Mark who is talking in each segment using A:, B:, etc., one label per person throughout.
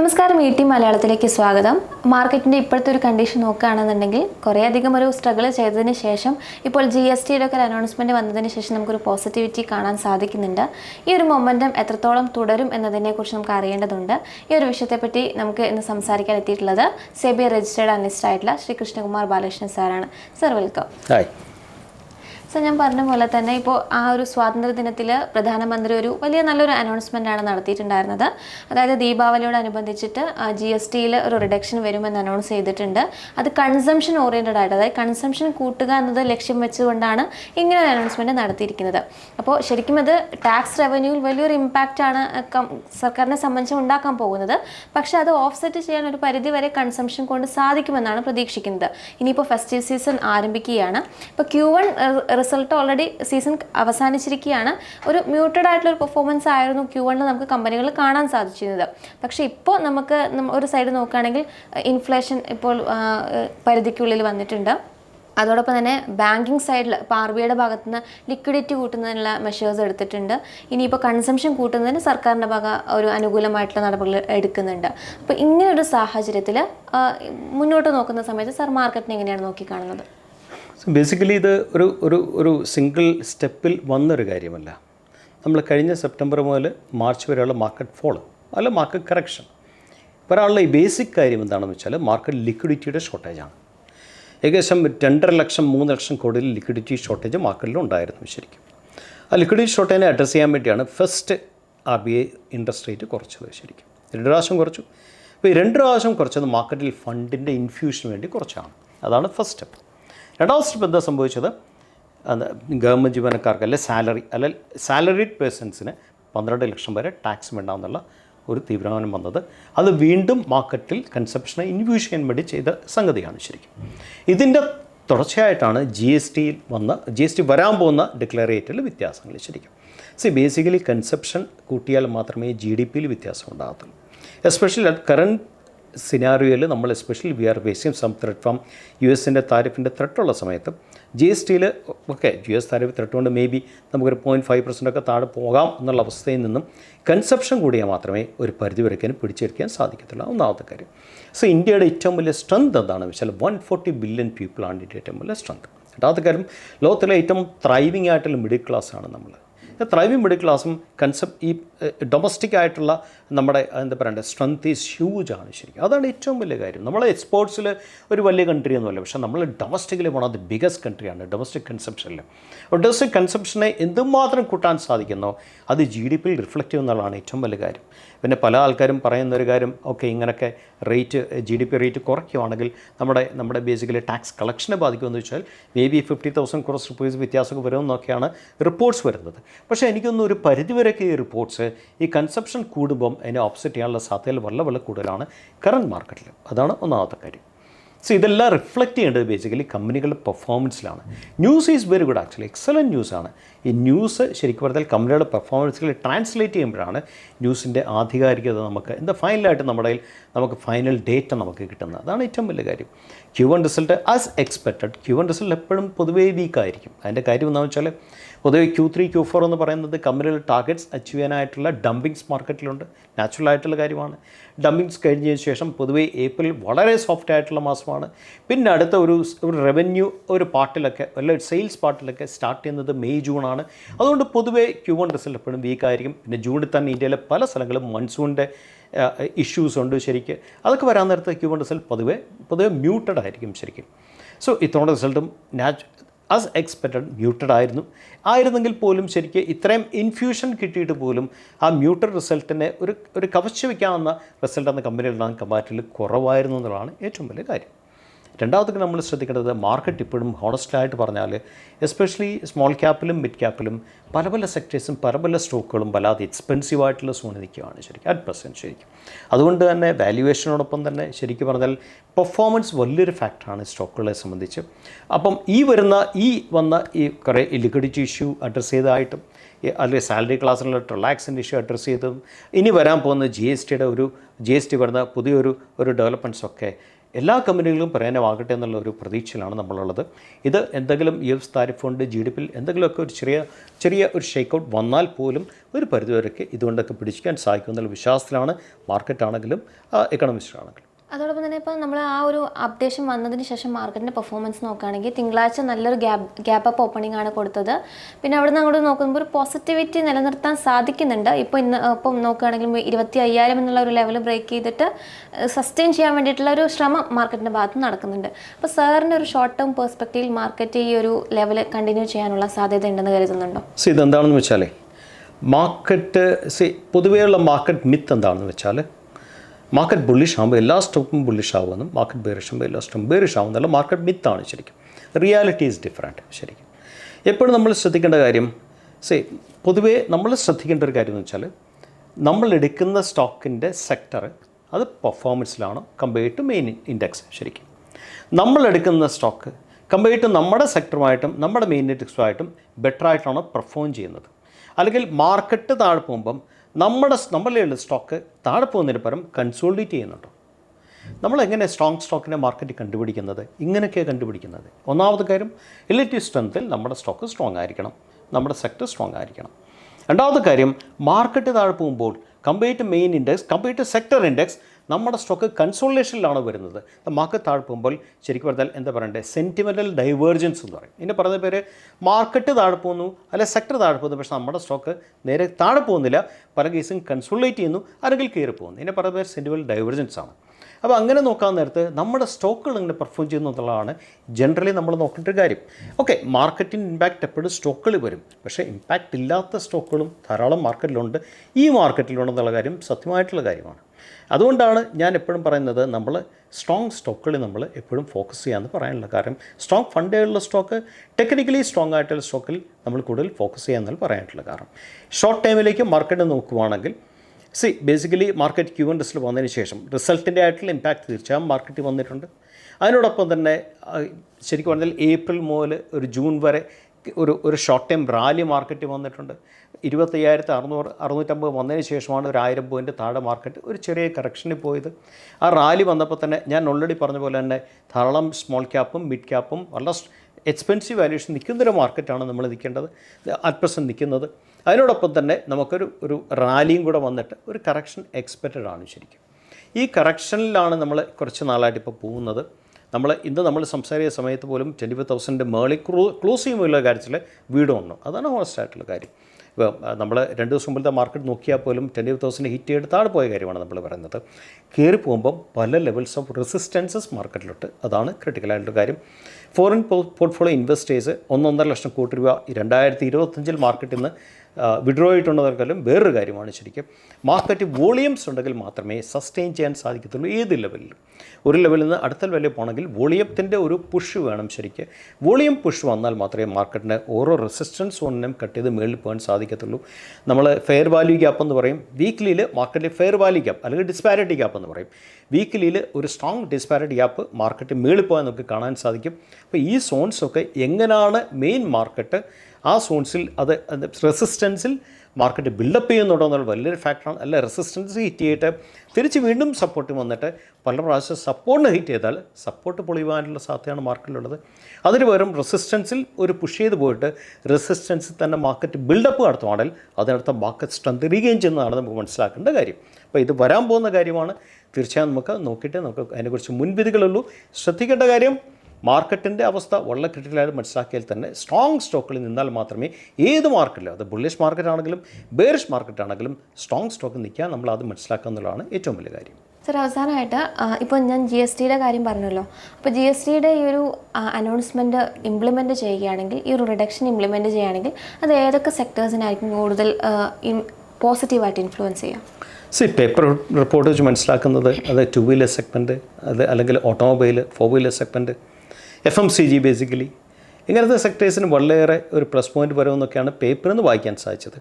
A: നമസ്കാരം ഈ ടി മലയാളത്തിലേക്ക് സ്വാഗതം. മാർക്കറ്റിന്റെ ഇപ്പോഴത്തെ ഒരു കണ്ടീഷൻ നോക്കുകയാണെന്നുണ്ടെങ്കിൽ കുറേയധികം ഒരു സ്ട്രഗിൾ ചെയ്തതിന് ശേഷം ഇപ്പോൾ ജി എസ് ടിയുടെ ഒക്കെ ഒരു അനൗൺസ്മെന്റ് വന്നതിന് ശേഷം നമുക്കൊരു പോസിറ്റിവിറ്റി കാണാൻ സാധിക്കുന്നുണ്ട്. ഈ ഒരു മൊമെന്റം എത്രത്തോളം തുടരും എന്നതിനെക്കുറിച്ച് നമുക്ക് അറിയേണ്ടതുണ്ട്. ഈ ഒരു വിഷയത്തെപ്പറ്റി നമുക്ക് ഇന്ന് സംസാരിക്കാൻ എത്തിയിട്ടുള്ളത് സെബി രജിസ്റ്റേർഡ് അനലിസ്റ്റ് ആയിട്ടുള്ള ശ്രീ കൃഷ്ണകുമാർ ബാലകൃഷ്ണൻ സാറാണ്. സർ വെൽക്കം
B: ഹായ്
A: സോ ഞാൻ പറഞ്ഞ പോലെ തന്നെ ഇപ്പോൾ ആ ഒരു സ്വാതന്ത്ര്യ ദിനത്തിൽ പ്രധാനമന്ത്രി ഒരു വലിയ നല്ലൊരു അനൗൺസ്മെന്റ് ആണ് നടത്തിയിട്ടുണ്ടായിരുന്നത്. അതായത് ദീപാവലിയോടനുബന്ധിച്ചിട്ട് ജി എസ് ടിയിൽ ഒരു റിഡക്ഷൻ വരുമെന്ന് അനൗൺസ് ചെയ്തിട്ടുണ്ട്. അത് കൺസംഷൻ ഓറിയന്റഡ് ആയിട്ട് അതായത് കൺസംഷൻ കൂട്ടുക എന്നത് ലക്ഷ്യം വെച്ചുകൊണ്ടാണ് ഇങ്ങനെ ഒരു അനൗൺസ്മെന്റ് നടത്തിയിരിക്കുന്നത്. അപ്പോൾ ശരിക്കും അത് ടാക്സ് റവന്യൂവിൽ വലിയൊരു ഇമ്പാക്റ്റ് ആണ് സർക്കാരിനെ സംബന്ധിച്ച് ഉണ്ടാക്കാൻ പോകുന്നത്. പക്ഷേ അത് ഓഫ്സെറ്റ് ചെയ്യാൻ ഒരു പരിധി വരെ കൺസംഷൻ കൊണ്ട് സാധിക്കുമെന്നാണ് പ്രതീക്ഷിക്കുന്നത്. ഇനിയിപ്പോൾ ഫെസ്റ്റീവ് സീസൺ ആരംഭിക്കുകയാണ്. ഇപ്പോൾ Q one result already season അവസാനിച്ചിരിക്കുകയാണ്. ഒരു മ്യൂട്ടഡ് ആയിട്ടുള്ള ഒരു പെർഫോമൻസ് ആയിരുന്നു ക്യൂ വണ്ണിൽ നമുക്ക് കമ്പനികൾ കാണാൻ സാധിച്ചിരുന്നത്. പക്ഷേ ഇപ്പോൾ നമുക്ക് ഒരു സൈഡ് നോക്കുകയാണെങ്കിൽ ഇൻഫ്ലേഷൻ ഇപ്പോൾ പരിധിക്കുള്ളിൽ വന്നിട്ടുണ്ട്. അതോടൊപ്പം തന്നെ ബാങ്കിങ് സൈഡിൽ ഇപ്പോൾ ആർ ബി ഐയുടെ ഭാഗത്ത് നിന്ന് ലിക്വിഡിറ്റി കൂട്ടുന്നതിനുള്ള മെഷേഴ്സ് എടുത്തിട്ടുണ്ട്. ഇനിയിപ്പോൾ കൺസംഷൻ കൂട്ടുന്നതിന് സർക്കാരിന്റെ ഭാഗ ഒരു അനുകൂലമായിട്ടുള്ള നടപടികൾ എടുക്കുന്നുണ്ട്. അപ്പോൾ ഇങ്ങനെ ഒരു സാഹചര്യത്തിൽ മുന്നോട്ട് നോക്കുന്ന സമയത്ത് സർ മാർക്കറ്റിനെ എങ്ങനെയാണ് നോക്കിക്കാണുന്നത്?
B: സോ ബേസിക്കലി ഇത് ഒരു ഒരു ഒരു സിംഗിൾ സ്റ്റെപ്പിൽ വന്നൊരു കാര്യമല്ല. നമ്മൾ കഴിഞ്ഞ സെപ്റ്റംബർ മുതൽ മാർച്ച് വരെയുള്ള മാർക്കറ്റ് ഫോൾ അല്ല മാർക്കറ്റ് കറക്ഷൻ ഒരാളുടെ ഈ ബേസിക് കാര്യം എന്താണെന്ന് വെച്ചാൽ മാർക്കറ്റ് ലിക്വിഡിറ്റിയുടെ ഷോർട്ടേജാണ് ഏകദേശം രണ്ടര ലക്ഷം മൂന്ന് ലക്ഷം കോടിയിൽ ലിക്വിഡിറ്റി ഷോർട്ടേജ് മാർക്കറ്റിൽ ഉണ്ടായിരുന്നു ശരിക്കും. ആ ലിക്വിഡിറ്റി ഷോർട്ടേജിനെ അഡ്രസ്സ് ചെയ്യാൻ വേണ്ടിയാണ് first R B I interest rate കുറച്ചത് ശരിക്കും. രണ്ട് പ്രാവശ്യം കുറച്ചു. അപ്പോൾ ഈ രണ്ട് പ്രാവശ്യം കുറച്ചത് മാർക്കറ്റിൽ ഫണ്ടിന്റെ ഇൻഫ്യൂഷന് വേണ്ടി കുറച്ചാണ്. അതാണ് ഫസ്റ്റ് സ്റ്റെപ്പ് രണ്ടാമത്തെ സ്റ്റെപ്പ് എന്താ സംഭവിച്ചത്? ഗവൺമെന്റ് ജീവനക്കാർക്ക് അല്ലെ സാലറി അല്ലെ സാലറിഡ് പേഴ്സൺസിന് പന്ത്രണ്ട് ലക്ഷം വരെ ടാക്സ് വേണ്ടാമെന്നുള്ള ഒരു തീരുമാനം വന്നത്. അത് വീണ്ടും മാർക്കറ്റിൽ കൺസപ്ഷനെ ഇൻഫ്യൂസ് ചെയ്യാൻ വേണ്ടി ചെയ്ത സംഗതിയാണ് ശരിക്കും. ഇതിന്റെ തുടർച്ചയായിട്ടാണ് ജി എസ് ടിയിൽ വന്ന ജി എസ് ടി വരാൻ പോകുന്ന ഡിക്ലറേറ്റിൽ വ്യത്യാസങ്ങൾ ശരിക്കും. സി ബേസിക്കലി കൺസെപ്ഷൻ കൂട്ടിയാൽ മാത്രമേ ജി ഡി പിയിൽ വ്യത്യാസം ഉണ്ടാകത്തുള്ളൂ. എസ്പെഷ്യലി അറ്റ് കറണ്ട് സിനാറിയോയിൽ നമ്മൾ especially we are facing some threat from U എസിന്റെ താരിഫിന്റെ ത്രെട്ടുള്ള സമയത്ത് ജി എസ് ടിയിൽ okay U S tariff threat കൊണ്ട് മേ ബി നമുക്കൊരു പോയിന്റ് ഫൈവ് പെർസെന്റ് ഒക്കെ താഴെ പോകാം എന്നുള്ള അവസ്ഥയിൽ നിന്നും കൺസെപ്ഷൻ കൂടിയാൽ മാത്രമേ ഒരു പരിധി വരയ്ക്കാനും പിടിച്ചെടുക്കാൻ സാധിക്കത്തുള്ളൂ. ഒന്നാമത്തെ കാര്യം. സോ ഇന്ത്യയുടെ ഏറ്റവും വലിയ സ്ട്രെങ്ത് എന്താണെന്ന് വെച്ചാൽ വൺ ഫോർട്ടി ബില്യൺ പീപ്പിളാണ് ഇന്ത്യയുടെ ഏറ്റവും വലിയ സ്ട്രെങ്ത് രണ്ടാമത്തെ കാര്യം ലോകത്തിലെ ഏറ്റവും ത്രൈവിംഗ് ആയിട്ടുള്ള മിഡിൽ ക്ലാസ് ആണ് നമ്മൾ. ത്രൈവിംഗ് മിഡിൽ ക്ലാസ്സും കൺസെപ്റ്റ് ഈ ഡൊമസ്റ്റിക് ആയിട്ടുള്ള നമ്മുടെ എന്താ പറയണ്ടേ സ്ട്രെങ്ത് ഈസ് ഹ്യൂജ് ആണ് ശരിക്കും. അതാണ് ഏറ്റവും വലിയ കാര്യം. നമ്മൾ എക്സ്പോർട്സിൽ ഒരു വലിയ കൺട്രി ഒന്നുമല്ല പക്ഷേ നമ്മൾ ഡൊമസ്റ്റിക്കിൽ വൺ ഓഫ് ദി ബിഗസ്റ്റ് കൺട്രിയാണ് ഡൊമസ്റ്റിക് കൺസെപ്ഷനിൽ ഡൊമസ്റ്റിക് കൺസെപ്ഷനെ എന്തുമാത്രം കൂട്ടാൻ സാധിക്കുന്നോ അത് ജി ഡി പിയിൽ റിഫ്ലക്റ്റ് ചെയ്യുന്നതാണ് ഏറ്റവും വലിയ കാര്യം. പിന്നെ പല ആൾക്കാരും പറയുന്ന ഒരു കാര്യം ഓക്കെ ഇങ്ങനെയൊക്കെ rate G D P rate കുറയ്ക്കുവാണെങ്കിൽ നമ്മുടെ നമ്മുടെ ബേസിക്കലി ടാക്സ് കളക്ഷനെ ബാധിക്കുമെന്ന് വെച്ചാൽ maybe fifty thousand crores rupees വ്യത്യാസമൊക്കെ വരുമെന്നൊക്കെയാണ് റിപ്പോർട്ട്സ് വരുന്നത്. പക്ഷേ എനിക്കൊന്നും ഒരു പരിധിവരെയൊക്കെ ഈ റിപ്പോർട്ട്സ് ഈ കൺസപ്ഷൻ കൂടുമ്പം അതിനെ ഓപ്സെറ്റ് ചെയ്യാനുള്ള സാധ്യതകൾ വളരെ വളരെ കൂടുതലാണ് കറണ്ട് മാർക്കറ്റിൽ. അതാണ് ഒന്നാമത്തെ കാര്യം. സോ ഇതെല്ലാം റിഫ്ലക്റ്റ് ചെയ്യേണ്ടത് ബേസിക്കലി കമ്പനികളുടെ പെർഫോമൻസിലാണ് news is very good actually excellent ന്യൂസാണ് ഈ ന്യൂസ് ശരിക്കും പറഞ്ഞാൽ കമ്പനികളുടെ പെർഫോമൻസിൽ ട്രാൻസ്ലേറ്റ് ചെയ്യുമ്പോഴാണ് ന്യൂസിന്റെ ആധികാരികത നമുക്ക് എന്താ ഫൈനലായിട്ട് നമ്മുടെ നമുക്ക് ഫൈനൽ ഡേറ്റ നമുക്ക് കിട്ടുന്നത്. അതാണ് ഏറ്റവും വലിയ കാര്യം. Q one result as expected Q one result എപ്പോഴും പൊതുവേ വീക്കായിരിക്കും അതിന്റെ കാര്യം എന്താണെന്ന് വെച്ചാൽ പൊതുവേ ക്യൂ ത്രീ ക്യൂ ഫോർ എന്ന് പറയുന്നത് കമ്പനികളുടെ ടാർഗറ്റ്സ് അച്ചീവ് ചെയ്യാനായിട്ടുള്ള ഡംപിങ്സ് മാർക്കറ്റിലുണ്ട് നാച്ചുറൽ ആയിട്ടുള്ള കാര്യമാണ്. ഡംപിങ്സ് കഴിഞ്ഞതിന് ശേഷം പൊതുവേ ഏപ്രിൽ വളരെ സോഫ്റ്റ് ആയിട്ടുള്ള മാസമാണ്. പിന്നെ അടുത്ത ഒരു ഒരു റവന്യൂ ഒരു പാർട്ടിലൊക്കെ അല്ല സെയിൽസ് പാർട്ടിലൊക്കെ സ്റ്റാർട്ട് ചെയ്യുന്നത് മെയ് ജൂൺ ആണ്. അതുകൊണ്ട് പൊതുവേ ക്യൂ വൺ റിസൾട്ട് എപ്പോഴും വീക്കായിരിക്കും പിന്നെ ജൂണിൽ തന്നെ ഇന്ത്യയിലെ പല സ്ഥലങ്ങളും മൺസൂണിന്റെ ഇഷ്യൂസ് ഉണ്ട് ശരിക്ക്. അതൊക്കെ വരാൻ നേരത്തെ ക്യൂ വൺ റിസൾട്ട് പൊതുവെ പൊതുവെ മ്യൂട്ടഡ് ആയിരിക്കും ശരിക്കും. സോ ഇത്തവണ റിസൾട്ടും നാച്ച് ആസ് എക്സ്പെക്റ്റഡ് മ്യൂട്ടഡ് ആയിരുന്നു. ആയിരുന്നെങ്കിൽ പോലും ശരിക്ക് ഇത്രയും ഇൻഫ്യൂഷൻ കിട്ടിയിട്ട് പോലും ആ മ്യൂട്ടഡ് റിസൾട്ടിനെ ഒരു ഒരു കവച്ചു വയ്ക്കാവുന്ന റിസൾട്ട് എന്ന കമ്പനികളുടെ കമ്പാറ്റിൽ കുറവായിരുന്നു എന്നുള്ളതാണ് ഏറ്റവും വലിയ കാര്യം. രണ്ടാമതൊക്കെ നമ്മൾ ശ്രദ്ധിക്കേണ്ടത് മാർക്കറ്റ് ഇപ്പോഴും ഹോണസ്റ്റായിട്ട് പറഞ്ഞാൽ എസ്പെഷ്യലി സ്മോൾ ക്യാപ്പിലും മിഡ് ക്യാപ്പിലും പല പല സെക്ടേഴ്സും പല പല സ്റ്റോക്കുകളും വല്ലാതെ എക്സ്പെൻസീവ് ആയിട്ടുള്ള സോണിൽ നിൽക്കുകയാണ് ശരിക്കും. അറ്റ് പ്രസന്റ് ശരിക്കും. അതുകൊണ്ട് തന്നെ വാല്യുവേഷനോടൊപ്പം തന്നെ ശരിക്കും പറഞ്ഞാൽ പെർഫോമൻസ് വലിയൊരു ഫാക്ടറാണ് സ്റ്റോക്കുകളെ സംബന്ധിച്ച്. അപ്പം ഈ വരുന്ന ഈ വന്ന ഈ കുറേ ലിക്വിഡിറ്റി ഇഷ്യൂ അഡ്രസ്സ് ചെയ്തതായിട്ടും അല്ലെങ്കിൽ സാലറി ക്ലാസ്സിലുള്ള റിലാക്സിന്റെ ഇഷ്യൂ അഡ്രസ്സ് ചെയ്തതും ഇനി വരാൻ പോകുന്ന ജി എസ് ടിയുടെ ഒരു ജി എസ് ടി വരുന്ന പുതിയൊരു ഒരു ഡെവലപ്മെന്റ്സ് ഒക്കെ എല്ലാ കമ്പനികളും പ്രയോജനമാകട്ടെ എന്നുള്ള ഒരു പ്രതീക്ഷയിലാണ് നമ്മളുള്ളത്. ഇത് എന്തെങ്കിലും U S tariff fund G D പിയിൽ എന്തെങ്കിലുമൊക്കെ ഒരു ചെറിയ ചെറിയ ഒരു ഷേക്ക് ഔട്ട് വന്നാൽ പോലും ഒരു പരിധിവരെയൊക്കെ ഇതുകൊണ്ടൊക്കെ പിടിക്കാൻ സാധിക്കുമെന്നുള്ള വിശ്വാസത്തിലാണ് മാർക്കറ്റാണെങ്കിലും എക്കണോമിസ്റ്റ് ആണെങ്കിലും.
A: അതോടൊപ്പം തന്നെ ഇപ്പോൾ നമ്മൾ ആ ഒരു അപ്ഡേഷൻ വന്നതിന് ശേഷം മാർക്കറ്റിന്റെ പെർഫോമൻസ് നോക്കുകയാണെങ്കിൽ തിങ്കളാഴ്ച നല്ലൊരു ഗ്യാപ്പ് ഗ്യാപ്പ് അപ്പ് ഓപ്പണിംഗ് ആണ് കൊടുത്തത്. പിന്നെ അവിടെ നിന്ന് അങ്ങോട്ട് നോക്കുമ്പോൾ ഒരു പോസിറ്റിവിറ്റി നിലനിർത്താൻ സാധിക്കുന്നുണ്ട്. ഇപ്പോൾ ഇന്ന് ഇപ്പം നോക്കുകയാണെങ്കിൽ ഇരുപത്തി അയ്യായിരം എന്നുള്ള ഒരു ലെവൽ ബ്രേക്ക് ചെയ്തിട്ട് സസ്റ്റെയിൻ ചെയ്യാൻ വേണ്ടിയിട്ടുള്ള ഒരു ശ്രമം മാർക്കറ്റിന്റെ ഭാഗത്ത് നടക്കുന്നുണ്ട്. അപ്പോൾ സാറിന്റെ ഒരു ഷോർട്ട് ടേം പെർസ്പെക്റ്റീവിൽ മാർക്കറ്റ് ഈ ഒരു ലെവൽ കണ്ടിന്യൂ ചെയ്യാനുള്ള സാധ്യത ഉണ്ടെന്ന് കരുതുന്നുണ്ടോ?
B: സി ഇതെന്താണെന്ന് വെച്ചാലേ മാർക്കറ്റ് സി പൊതുവെയുള്ള മാർക്കറ്റ് മിത്ത് എന്താണെന്ന് വെച്ചാൽ മാർക്കറ്റ് ബുള്ളിഷ് ആകുമ്പോൾ എല്ലാ സ്റ്റോക്കും ബുള്ളിഷ് ആകുമെന്നും മാർക്കറ്റ് ബേറിഷ് ആകുമ്പോൾ എല്ലാ സ്റ്റോക്കും ബേറിഷ് ആകുമെന്നുള്ള മാർക്കറ്റ് മിത്താണ് ശരിക്കും. റിയാലിറ്റി ഈസ് ഡിഫറെന്റ് ശരിക്കും. എപ്പോഴും നമ്മൾ ശ്രദ്ധിക്കേണ്ട കാര്യം സേ പൊതുവേ നമ്മൾ ശ്രദ്ധിക്കേണ്ട ഒരു കാര്യം എന്ന് വെച്ചാൽ നമ്മൾ എടുക്കുന്ന സ്റ്റോക്കിന്റെ സെക്ടർ അത് പെർഫോമൻസിലാണ് കമ്പയർ ടു മെയിൻ ഇൻഡെക്സ് ശരിക്കും. നമ്മൾ എടുക്കുന്ന സ്റ്റോക്ക് കമ്പയർ ടു നമ്മുടെ സെക്ടറുമായിട്ടും നമ്മുടെ മെയിൻ ഇൻഡെക്സുമായിട്ടും ബെറ്റർ ആയിട്ടാണ് പെർഫോം ചെയ്യുന്നത്. അല്ലെങ്കിൽ മാർക്കറ്റ് താഴെ പോകുമ്പം നമ്മുടെ നമ്മളിലുള്ള സ്റ്റോക്ക് താഴെ പോകുന്നതിന് പരം കൺസോൾഡേറ്റ് ചെയ്യുന്നുണ്ടോ. നമ്മളെങ്ങനെ സ്ട്രോങ് സ്റ്റോക്കിനെ മാർക്കറ്റ് കണ്ടുപിടിക്കുന്നത്? ഇങ്ങനെയൊക്കെയാണ് കണ്ടുപിടിക്കുന്നത്. ഒന്നാമത്തെ കാര്യം റിലേറ്റീവ് സ്ട്രെങ്ത്തിൽ നമ്മുടെ സ്റ്റോക്ക് സ്ട്രോങ് ആയിരിക്കണം. നമ്മുടെ സെക്ടർ സ്ട്രോങ് ആയിരിക്കണം. രണ്ടാമത്തെ കാര്യം മാർക്കറ്റ് താഴെ പോകുമ്പോൾ compare to main index compare to sector index നമ്മുടെ സ്റ്റോക്ക് കൺസോളേഷനിലാണ് വരുന്നത്. മാർക്കറ്റ് താഴ്പ്പുമ്പോൾ ശരിക്കും പറഞ്ഞാൽ എന്താ പറയണ്ടേ? സെന്റിമെന്റൽ ഡൈവേർജൻസ് എന്ന് പറയും. ഇതിന്റെ പറഞ്ഞ പേര് മാർക്കറ്റ് താഴെ അല്ലെ സെക്ടർ താഴെ പക്ഷേ നമ്മുടെ സ്റ്റോക്ക് നേരെ താഴെ പോകുന്നില്ല. പല കേസും കൺസോളേറ്റ് ചെയ്യുന്നു അല്ലെങ്കിൽ കയറി പോകുന്നു. ഇതിന്റെ പറഞ്ഞ പേര് സെന്റിമെന്റൽ ഡൈവേർജൻസ് ആണ്. അപ്പോൾ അങ്ങനെ നോക്കാൻ നേരത്ത് നമ്മുടെ സ്റ്റോക്കുകൾ ഇങ്ങനെ പെർഫോം ചെയ്യുന്നു എന്നുള്ളതാണ് ജനറലി നമ്മൾ നോക്കേണ്ട ഒരു കാര്യം. ഓക്കെ മാർക്കറ്റിന് ഇമ്പാക്റ്റ് എപ്പോഴും സ്റ്റോക്കുകൾ വരും. പക്ഷേ ഇമ്പാക്റ്റ് ഇല്ലാത്ത സ്റ്റോക്കുകളും ധാരാളം മാർക്കറ്റിലുണ്ട് ഈ മാർക്കറ്റിലുണ്ടെന്നുള്ള കാര്യം സത്യമായിട്ടുള്ള കാര്യമാണ്. അതുകൊണ്ടാണ് ഞാൻ എപ്പോഴും പറയുന്നത് നമ്മൾ സ്ട്രോങ് സ്റ്റോക്കുകളിൽ നമ്മൾ എപ്പോഴും ഫോക്കസ് ചെയ്യാമെന്ന് പറയാനുള്ള കാരണം സ്ട്രോങ് ഫണ്ടുകളുള്ള സ്റ്റോക്ക് ടെക്നിക്കലി സ്ട്രോങ് ആയിട്ടുള്ള സ്റ്റോക്കിൽ നമ്മൾ കൂടുതൽ ഫോക്കസ് ചെയ്യാമെന്നാണ് പറയാനായിട്ടുള്ള കാരണം ഷോർട്ട് ടൈമിലേക്ക് മാർക്കറ്റ് നോക്കുവാണെങ്കിൽ see basically market Q N result വന്നതിന് ശേഷം റിസൾട്ടിന്റെ ആയിട്ടുള്ള ഇമ്പാക്റ്റ് തീർച്ചയായും മാർക്കറ്റിൽ വന്നിട്ടുണ്ട്. അതിനോടൊപ്പം തന്നെ ശരിക്കും പറഞ്ഞാൽ ഏപ്രിൽ മുതൽ ഒരു ജൂൺ വരെ ഒരു ഒരു ഷോർട്ട് ടൈം റാലി മാർക്കറ്റ് വന്നിട്ടുണ്ട്. ഇരുപത്തയ്യായിരത്തി അറുന്നൂറ് അറുന്നൂറ്റമ്പത് വന്നതിന് ശേഷമാണ് ഒരു ആയിരം പോയിന്റ് താഴെ മാർക്കറ്റ് ഒരു ചെറിയ കറക്ഷനിൽ പോയത്. ആ റാലി വന്നപ്പോൾ തന്നെ ഞാൻ ഓൾറെഡി പറഞ്ഞ പോലെ തന്നെ ധാരാളം സ്മോൾ ക്യാപ്പും മിഡ് ക്യാപ്പും വളരെ എക്സ്പെൻസീവ് വാല്യൂഷൻ നിൽക്കുന്നൊരു മാർക്കറ്റാണ് നമ്മൾ നിൽക്കേണ്ടത്. അറ്റ് പ്രസന്റ് നിൽക്കുന്നത്. അതിനോടൊപ്പം തന്നെ നമുക്കൊരു ഒരു റാലിയും കൂടെ വന്നിട്ട് ഒരു കറക്ഷൻ എക്സ്പെക്റ്റഡ് ആണ് ശരിക്കും. ഈ കറക്ഷനിലാണ് നമ്മൾ കുറച്ച് നാളായിട്ട് ഇപ്പോൾ പോകുന്നത്. നമ്മൾ ഇന്ന് നമ്മൾ സംസാരിച്ച സമയത്ത് പോലും ട്വന്റി ഫൈവ് തൗസൻഡിന്റെ മേളിൽ ക്ലോസ് ചെയ്യുമ്പോൾ കാര്യത്തിൽ വീട് വന്നു. അതാണ് ഹോണസ്റ്റ് ആയിട്ടുള്ള കാര്യം. ഇപ്പോൾ നമ്മൾ രണ്ട് ദിവസം മുമ്പത്തെ മാർക്കറ്റ് നോക്കിയാൽ പോലും ട്വന്റി തൗസൻഡ് ഹിറ്റ് ചെയ്ത് താഴെ പോയ കാര്യമാണ് നമ്മൾ പറയുന്നത്. കയറി പോകുമ്പം പല ലെവൽസ് ഓഫ് റെസിസ്റ്റൻസസ് മാർക്കറ്റിലോട്ട് അതാണ് ക്രിട്ടിക്കലായിട്ടുള്ള കാര്യം. ഫോറിൻ പോർട്ട്ഫോളിയോ ഇൻവെസ്റ്റേഴ്സ് ഒന്നൊന്നര ലക്ഷം കോടി രൂപ രണ്ടായിരത്തി ഇരുപത്തഞ്ചിൽ മാർക്കറ്റിൽ നിന്ന് വിഡ്രോ ആയിട്ടുള്ളവർക്കെല്ലാം വേറൊരു കാര്യമാണ് ശരിക്കും. മാർക്കറ്റ് വോളിയംസ് ഉണ്ടെങ്കിൽ മാത്രമേ സസ്റ്റെയിൻ ചെയ്യാൻ സാധിക്കത്തുള്ളൂ ഏത് ലെവലിലും ഒരു ലെവലിൽ നിന്ന് അടുത്ത ലെവലിൽ പോകണമെങ്കിൽ വോളിയത്തിന്റെ ഒരു പുഷ് വേണം ശരിക്ക്. വോളിയം പുഷ് വന്നാൽ മാത്രമേ മാർക്കറ്റിന് ഓരോ റെസിസ്റ്റൻസ് സോണിനും കട്ട് ചെയ്ത് മേളിൽ പോകാൻ സാധിക്കത്തുള്ളൂ. നമ്മൾ ഫെയർ വാല്യൂ ഗ്യാപ്പ് എന്ന് പറയും. വീക്ക്ലിയിൽ മാർക്കറ്റിൽ ഫെയർ വാല്യൂ ഗ്യാപ്പ് അല്ലെങ്കിൽ ഡിസ്പാരിറ്റി ഗ്യാപ്പ് എന്ന് പറയും. വീക്കിലിയിൽ ഒരു സ്ട്രോങ് ഡിസ്പാരിറ്റി ഗ്യാപ്പ് മാർക്കറ്റ് മേളിൽ പോകാൻ നമുക്ക് കാണാൻ സാധിക്കും. അപ്പോൾ ഈ സോൺസൊക്കെ എങ്ങനെയാണ് മെയിൻ മാർക്കറ്റ് ആ സോൺസിൽ അത് റെസിസ്റ്റൻസിൽ മാർക്കറ്റ് ബിൽഡപ്പ് ചെയ്യുന്നുണ്ടോ എന്നുള്ള വലിയൊരു ഫാക്ടറാണ് അല്ല റെസിസ്റ്റൻസ് ഹിറ്റ് ചെയ്തിട്ട് തിരിച്ച് വീണ്ടും സപ്പോർട്ട് വന്നിട്ട് പല പ്രാവശ്യം സപ്പോർട്ടിന് ഹിറ്റ് ചെയ്താൽ സപ്പോർട്ട് പൊളിവാനുള്ള സാധ്യതയാണ് മാർക്കറ്റിലുള്ളത് അതിന് പകരം റെസിസ്റ്റൻസിൽ ഒരു പുഷ് ചെയ്ത് പോയിട്ട് റെസിസ്റ്റൻസിൽ തന്നെ മാർക്കറ്റ് ബിൽഡപ്പ് നടത്തുവാണെങ്കിൽ അതിനടുത്ത മാർക്കറ്റ് സ്ട്രെങ്ത് റീഗെയിൻ ചെയ്യുന്നതാണ് നമുക്ക് മനസ്സിലാക്കേണ്ട കാര്യം. അപ്പോൾ ഇത് വരാൻ പോകുന്ന കാര്യമാണ്. തീർച്ചയായും നമുക്ക് നോക്കിയിട്ട് നമുക്ക് അതിനെക്കുറിച്ച് മുൻവിധികളുള്ളൂ. ശ്രദ്ധിക്കേണ്ട കാര്യം മാർക്കറ്റിന്റെ അവസ്ഥ വളരെ ക്രിട്ടിക്കലായിട്ട് മനസ്സിലാക്കിയാൽ തന്നെ സ്ട്രോങ് സ്റ്റോക്കിൽ നിന്നാൽ മാത്രമേ ഏത് മാർക്കറ്റിലും അത് ബുള്ളിഷ് മാർക്കറ്റ് ആണെങ്കിലും ബേറിഷ് മാർക്കറ്റ് ആണെങ്കിലും സ്ട്രോങ് സ്റ്റോക്ക് നിൽക്കാൻ നമ്മൾ അത് മനസ്സിലാക്കുക എന്നുള്ളതാണ് ഏറ്റവും വലിയ കാര്യം.
A: സർ അവസാനമായിട്ട് ഇപ്പോൾ ഞാൻ ജി എസ് ടിയുടെ കാര്യം പറഞ്ഞല്ലോ. അപ്പോൾ ജി എസ് ടിയുടെ ഈ ഒരു അനൗൺസ്മെന്റ് ഇംപ്ലിമെന്റ് ചെയ്യുകയാണെങ്കിൽ ഈ ഒരു റിഡക്ഷൻ ഇംപ്ലിമെന്റ് ചെയ്യുകയാണെങ്കിൽ അത് ഏതൊക്കെ സെക്ടേഴ്സിനായിരിക്കും കൂടുതൽ പോസിറ്റീവായിട്ട് ഇൻഫ്ലുവൻസ് ചെയ്യുക?
B: സി പേപ്പർ റിപ്പോർട്ട് വെച്ച് മനസ്സിലാക്കുന്നത് അത് ടു വീലർ സെഗ്മെന്റ് അത് അല്ലെങ്കിൽ automobile four wheeler segment F M C G basically ഇങ്ങനത്തെ സെക്ടേഴ്സിന് വളരെയേറെ ഒരു പ്ലസ് പോയിന്റ് വരുമെന്നൊക്കെയാണ് പേപ്പറിൽ നിന്ന് വായിക്കാൻ സാധിച്ചത്.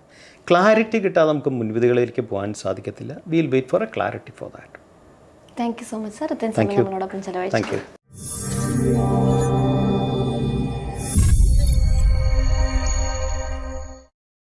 B: ക്ലാരിറ്റി കിട്ടാതെ നമുക്ക് മുൻവിധികളിലേക്ക് പോകാൻ സാധിക്കത്തില്ല. Will wait for a clarity for that
A: thank you so much sir thank you
B: thank you